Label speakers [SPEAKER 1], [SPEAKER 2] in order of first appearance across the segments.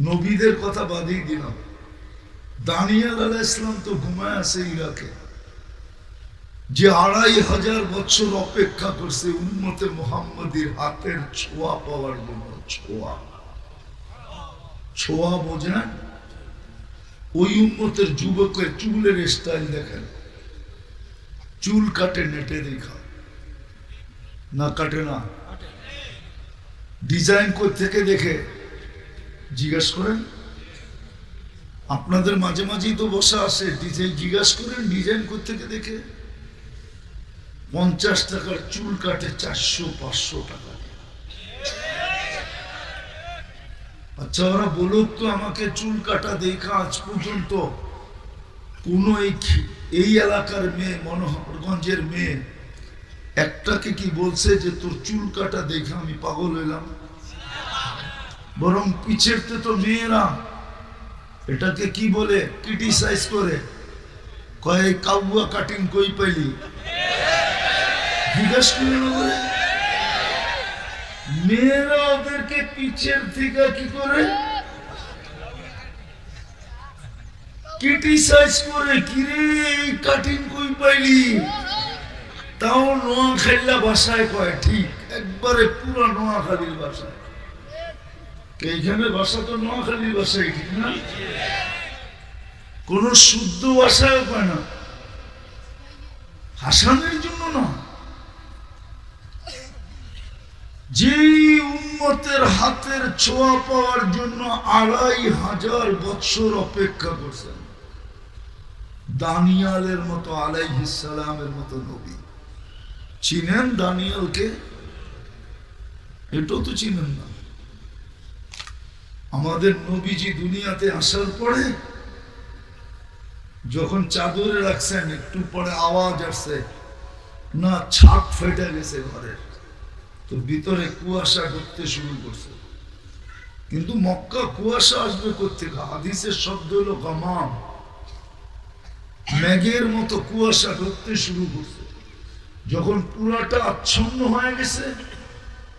[SPEAKER 1] নবীদের কথা বাদেই দিলাম। দানিয়াল আলাহ ইসলাম তো ঘুমায় আছে ইরাকে। যে আড়াই হাজার বছর অপেক্ষা করছে উন্মতে মোহাম্মদীর হাতের ছোঁয়া পাওয়ার জন্য। ছোঁয়া। ছোঁয়া বোঝেন? ওই উন্মতের যুবকের চুলের স্টাইল দেখেন। চুল কাটে নেটে দেখা। না কাটে না? ডিজাইন থেকে দেখে? জিজ্ঞাসা করেন, আপনাদের মাঝে মাঝেই তো বসা আসে ডিজাইন জিজ্ঞাসা করেন, ডিজাইন থেকে দেখে? পঞ্চাশ টাকার চুল কাটে চারশো, পাঁচশো টাকা। আচ্ছা ওরা বলুক তো আমাকে চুল কাটা দেখা আজ পর্যন্ত কোন এই এলাকার মেয়ে, মনোহরগঞ্জের মেয়ে, একটাকে কি বলছে যে তোর চুল কাটা দেখে আমি পাগল হইলাম? বরং পিছেরতে তো মেয়েরা। এটাকে কি বলে? ক্রিটিসাইজ করে। কয়, কাউয়া কাটিং কই পাইলি? জিজ্ঞেস করে মেয়েরা ওদেরকে পিছের থেকে কি করে? ক্রিটিসাইজ করে কিরে কাটিং কই পাইলি? তাও নোয়াখাইলা ভাষায় কয়, ঠিক, একবারে পুরো নোয়াখালীর ভাষায় এইখানে বাসা তো নোয়াখালীর ভাষায় ঠিক না? কোন শুদ্ধ ভাষায় পায় না। হাসানের জন্য না। যে উন্মতের হাতের ছোঁয়া পাওয়ার জন্য আড়াই হাজার বৎসর অপেক্ষা করছেন। দানিয়ালের মতো আলাইহিসালামের মতো নবী। চিনেন দানিয়ালকে? এটাও তো চিনেন না। আমাদের নবীজি দুনিয়াতে আসার পরে যখন চাদরে রাখছেন, একটু পরে আওয়াজ আসছে, না ছাপ ফেটে গেছে ঘরের। তো ভিতরে কুয়াশা ঢুকতে শুরু করছে। কিন্তু মক্কা কুয়াশা আসবে কোথেকে হাদিসের শব্দ হলো গামাম। মেঘের মতো কুয়াশা ঢুকতে শুরু করছে। যখন পুরাটা আচ্ছন্ন হয়ে গেছে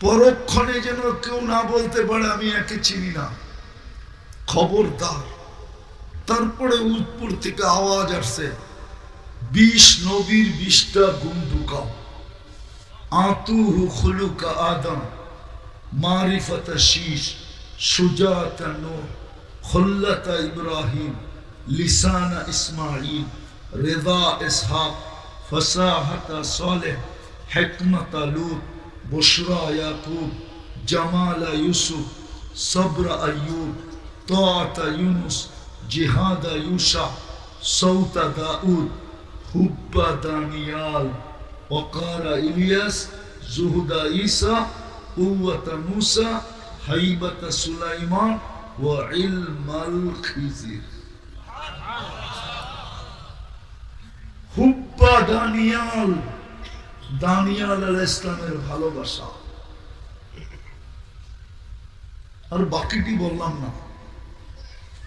[SPEAKER 1] পরক্ষণে যেন কেউ না বলতে পারে, আমি একে চিনি না। খবরদার। তারপরে উপর থেকে আওয়াজ আসছে বিশ নবীর বিশটা গুণ ঢুকাও আতুহু খুলুকা আদম, মারিফত শীষ, সুজাত নূহ, খুল্লত ইব্রাহিম, লিসান ইসমাইল রেদা ইসহাক, ফসাহত সালেহ, হিকমত লূত بشرى يعقوب جمال يوسف صبر أيوب طاعة يونس جهاد يوشع صوت داود حب دانيال وقال إلياس زهد عيسى قوة موسى هيبة سليمان وعلم الخزير. حب دانيال. দানিয়াল আল ইসলামের ভালোবাসা। আর বাকিটি বললাম না।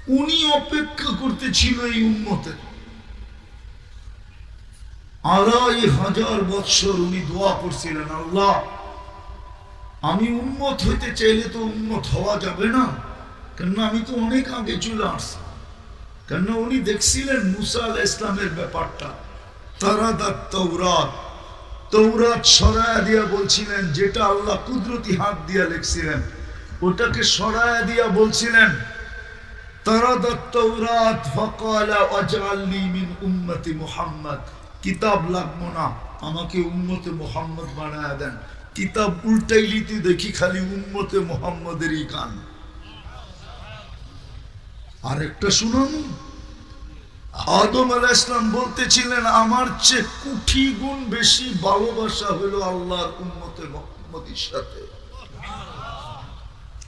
[SPEAKER 1] উনি অপেক্ষা করতেছিল এই উন্মতের আড়াই হাজার বৎসর উনি দোয়া করছিলেন, আল্লাহ, আমি উন্মত হইতে চাইলে তো উন্মত হওয়া যাবে না। কেননা আমি তো অনেক আগে চলে আসছি। কেননা উনি দেখছিলেন মুসা আল ইসলামের ব্যাপারটা। তারা দাত তৌরাত সরায়া দিয়া বলছিলেন, যেটা আল্লাহ কুদরতি হাত দিয়া লিখছিলেন, ওটাকে সরায়া দিয়া বলছিলেন কিতাব লাগবো না, আমাকে উম্মতে মোহাম্মদ বানায় দেন। কিতাব উল্টাই লিতে দেখি খালি উম্মতে মোহাম্মদেরই গান আরেকটা শুনুন। আদম আল ইসলাম বলতেছিলেন, আমার চেয়ে কুঠি গুণ বেশি ভালোবাসা হলো আল্লাহর উম্মতে মোহাম্মদের সাথে।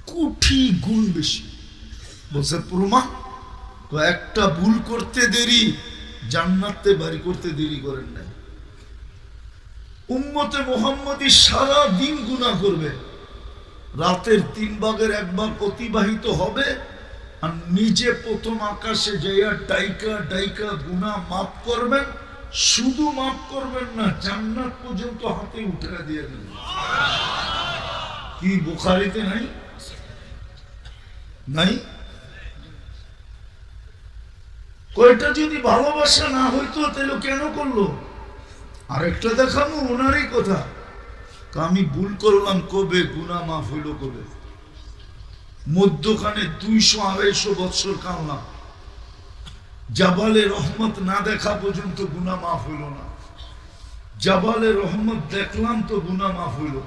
[SPEAKER 1] কুঠি গুণ বেশি। বলছে প্রমাণ একটা ভুল করতে দেরি, জান্নাতে বাড়ি করতে দেরি করেন নাই। উম্মতে মোহাম্মদী সারা দিন গুণা করবে। রাতের তিন ভাগের এক ভাগ অতিবাহিত হবে আর নিজে প্রথম আকাশে যাইয়া ডাইকা ডাইকা গুণা মাফ করবেন, শুধু মাফ করবেন না, জান্নাত পর্যন্ত হাতে উঠে দিয়ে দেবেন। কি, বুখারিতে নাই? নাই? কয়টা যদি ভালোবাসা না হইতো, তাহলে কেন করল? আরেকটা দেখানো ওনারই কথা। আমি ভুল করলাম, কবে? গুনা মাফ হইল কবে? মধ্যখানে দুইশো আড়াইশো বৎসর কামলাম জাবালে রহমত না দেখা পর্যন্ত গুনা মাফ হইল না। জাবালে রহমত দেখলাম তো গুনা মাফ হইল।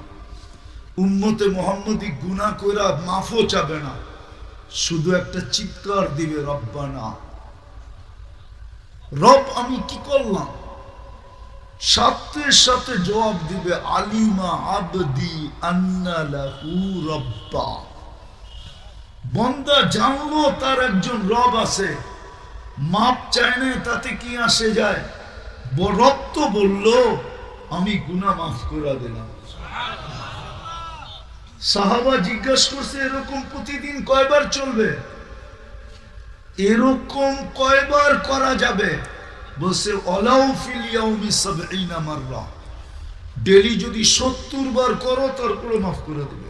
[SPEAKER 1] উম্মতে মোহাম্মদী গুনা কইরা মাফও চাবে না। শুধু একটা চিৎকার দিবে, রব্বানা। রব আমি কি করলাম? সাথে সাথে জবাব দিবে, আলিমা আবদি আন্না লাহু রব্বা। বন্দা জানলো তার একজন রব আছে। মাপ চায় না তাতে কি আসে যায়। রব তো বলল, আমি গুনা মাফ করে দিলাম। সাহাবা জিজ্ঞাসা করছে, এরকম প্রতিদিন কয়বার চলবে? এরকম কয়বার করা যাবে? বলছে ডেলি যদি সত্তর বার করো তারপরে মাফ করে দেবে।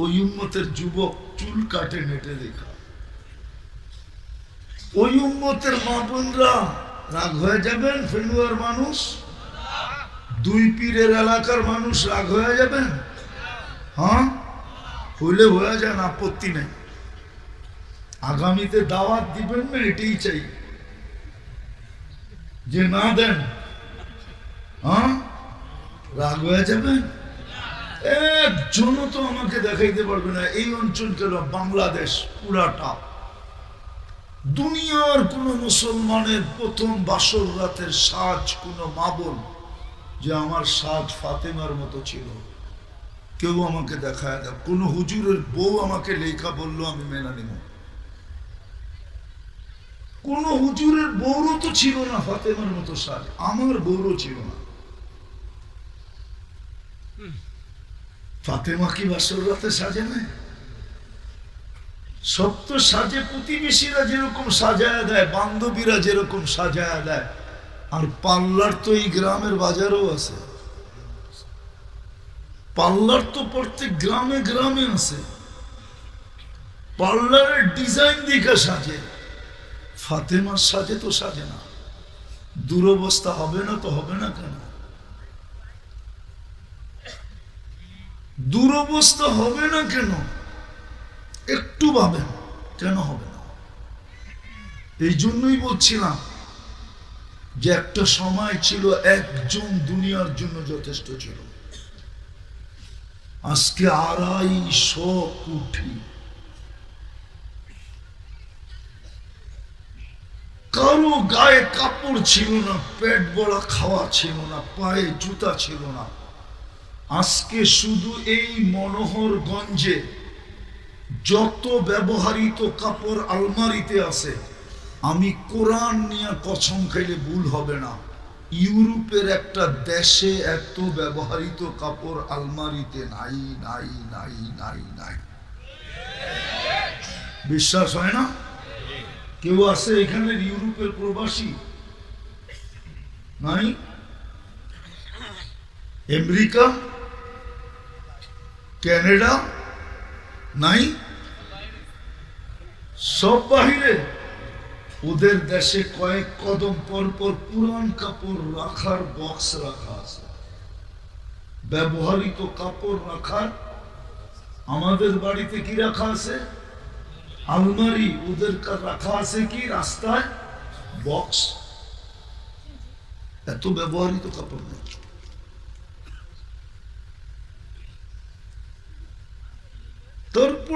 [SPEAKER 1] ওই যুবক চুল কাটে নেটে দেখা। ওই উম্মতের মা বোনরা রাগ হয়ে যাবেন, ফেলুয়ার মানুষ? দুই পীরের এলাকার মানুষ রাগ হয়ে যাবেন? হ্যাঁ? হইলে হয়ে যান, আপত্তি নেই। আগামীতে দাওয়াত দিবেন না, এটাই চাই। যে না দেন হ্যাঁ? রাগ হয়ে যাবেন? একজনও তো আমাকে দেখাইতে পারবে না। এই অঞ্চলটা বাংলাদেশ, পুরাটা। দুনিয়ার কোন মুসলমানের প্রথম বাসর রাতের সাজ, কোন মাবন যে আমার সাজ ফাতেমার মতো ছিল। কেউ আমাকে দেখায় দেয় কোন হুজুরের বউ আমাকে লেখা বলল, আমি মেনা নিব। কোন হুজুরের বউরও তো ছিল না ফাতেমার মতো সাজ। আমার বউরও ছিল না। ফাতেমা কি বাসর রাতে সাজে না তো সাজে, প্রতিবেশীরা যেরকম সাজায় দেয়, বান্ধবীরা যেরকম সাজায় দেয়, আর পার্লার তো এই গ্রামের বাজারও আছে। পার্লার তো প্রত্যেক গ্রামে গ্রামে আছে। পার্লারের ডিজাইন দিকে সাজে। ফাতেমার সাজে তো সাজে না। দুরবস্থা হবে না তো হবে না কেন? দুরবস্থা হবে না কেন? একটু ভাবেন, কেন হবে না? এই জন্যই বলছিলাম যে একটা সময় ছিল একজন দুনিয়ার জন্য যথেষ্ট ছিল। আজকে আড়াইশো কোটি। কারও গায়ে কাপড় ছিল না, পেট বড়া খাওয়া ছিল না, পায়ে জুতা ছিল না। আজকে শুধু এই মনোহরগঞ্জে যত ব্যবহারিত কাপড় আলমারিতে আছে, আমি কোরআন নিয়ে কসম খাইলে ভুল হবে না। ইউরোপের একটা দেশে এত ব্যবহারিত কাপড় আলমারিতে নাই নাই নাই নাই নাই। বিশ্বাস হয় না? কেউ আছে এখানে ইউরোপের প্রবাসী? নাই? আমেরিকা? ক্যানাডা নাই। সব বাহিরে ওদের দেশে কয়েক কদম পর পর পুরান কাপড় রাখার বক্স রাখা আছে। ব্যবহৃত কাপড় রাখার আমাদের বাড়িতে কি রাখা আছে? আলমারি ওদের রাখা আছে কি? রাস্তায় বক্স এত ব্যবহৃত কাপড় নেই।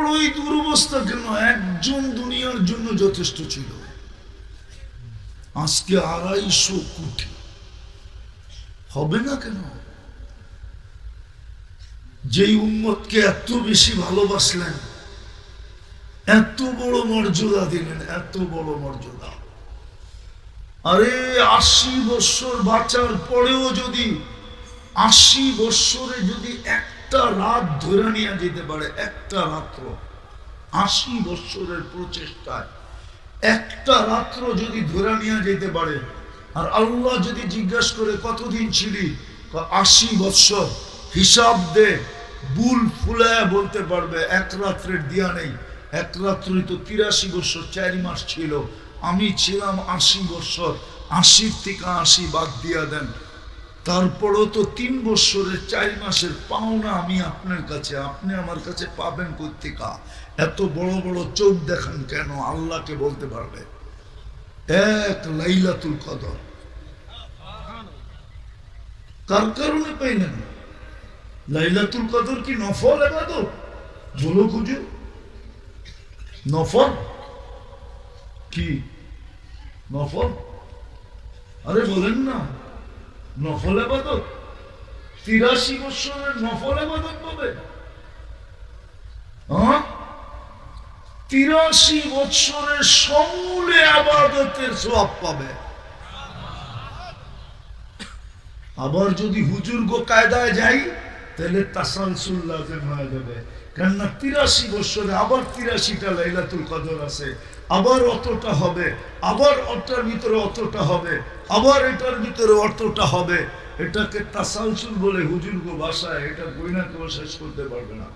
[SPEAKER 1] ওই দুরবস্থা কেন? একজন দুনিয়ার জন্য যথেষ্ট ছিল। আজকে আড়াইশো কোটি। হবে না কেন? যেই উম্মতকে এত বেশি ভালোবাসলেন, এত বড় মর্যাদা দিলেন, এত বড় মর্যাদা। আরে, আশি বৎসর বাঁচার পরেও যদি, আশি বৎসরে যদি একটা রাত ধরে নিয়ে যেতে পারে, একটা রাত্র। আশি বৎসরের প্রচেষ্টায় একটা রাত্র যদি ধরে নিয়ে যেতে পারে, আর আল্লাহ যদি জিজ্ঞাসা করে, কতদিন ছিলি? আশি বৎসর। হিসাব দে বুল ফুলায় বলতে পারবে, এক রাত্রের দিয়া নেই। এক রাত্রি তো তিরাশি বৎসর, চারি মাস ছিল। আমি ছিলাম আশি বৎসর। আশির থেকে আশি বাদ দিয়া দেন। তারপরও তো তিন বছরের, চার মাসের পাওনা আমি আপনার কাছে, আপনি আমার কাছে পাবেন কর্তিকা এত বড় বড় চোখ দেখান কেন? আল্লাহকে বলতে পারবে। এক লাইলাতুল কদর। কার কারণে পাইলেন লাইলাতুল কদর কি নফল এবাদত? বলো খুঁজো। নফল? কি? নফল? আরে বলেন না। নফল আবাদত? তিরাশি বছরের নফল আবাদত পাবে? তিরাশি বছরের সমূলে আবাদতের সব পাবে। আবার যদি হুজুর্গ কায়দায় যাই, তাহলে তাসালসুল লাজেম হয়ে যাবে। কেননা তিরাশি বছরে আবার তিরাশিটা লাইলাতুল কদর আছে। আবার অতটা হবে, আবার ওটার ভিতরে অতটা হবে, আবার এটার ভিতরে অতটা হবে। এটাকে তাসালসুল বলে হুজুর্গ ভাষায় এটা বইনা কেউ শেষ করতে পারবে না।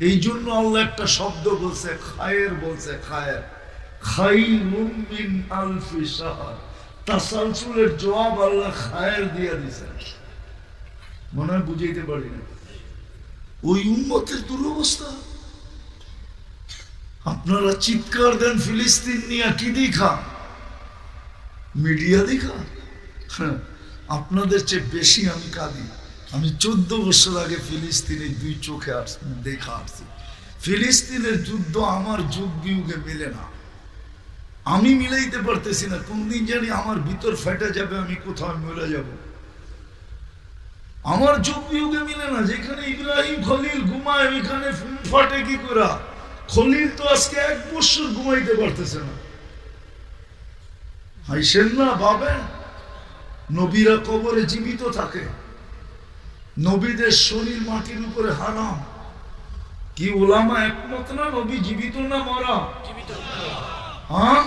[SPEAKER 1] এই জন্য আল্লাহ একটা শব্দ বলছে, খায়ের বলছে, খায়ের। খাই মিন আলফি সাহার তাসালসুলের জবাব আল্লাহ খায়ের দিয়ে দিছেন মনে হয় বুঝাইতে পারি না। ওই উন্মতের দুরবস্থা। আপনারা চিৎকার দেন ফিলিস্তিন নিয়ে কি দেখা? মিডিয়া দেখা? হ্যাঁ, আপনাদের চেয়ে বেশি আমি কাঁদি। আমি চোদ্দ বছর আগে ফিলিস্তিনের দুই চোখে দেখা আসছি ফিলিস্তিনের যুদ্ধ আমার যুগ বিয়োগে মেলে না। আমি মিলাইতে পারতেছি না কোনদিন জানি আমার ভিতর ফেটে যাবে আমি কোথাও মরে যাব। আমার যুগ বিয়োগে মিলে না যেখানে ইব্রাহিম খলিল ঘুমায় ওইখানে ফাটে কি করা খলিল তো আজকে এক বছর ঘুমাইতে পারতেছে না। হাইসেন না ভাবেন নবীরা কবরে জীবিত থাকে। নবীদের শরীর মাটির উপরে হারাম। কি ওলামা একমত না নবী জীবিত না মরা? হ্যাঁ?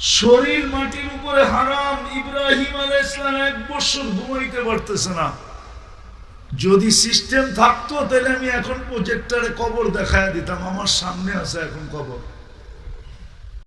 [SPEAKER 1] শরীর মাটির উপরে হারাম। ইব্রাহিম আলাইহিস ইসলাম এক বছর ঘুমাইতে পারতেছে না। যদি সিস্টেম থাকতো, তাহলে আমি এখন প্রজেক্টারে কবর দেখায় দিতাম। আমার সামনে আছে এখন কবর।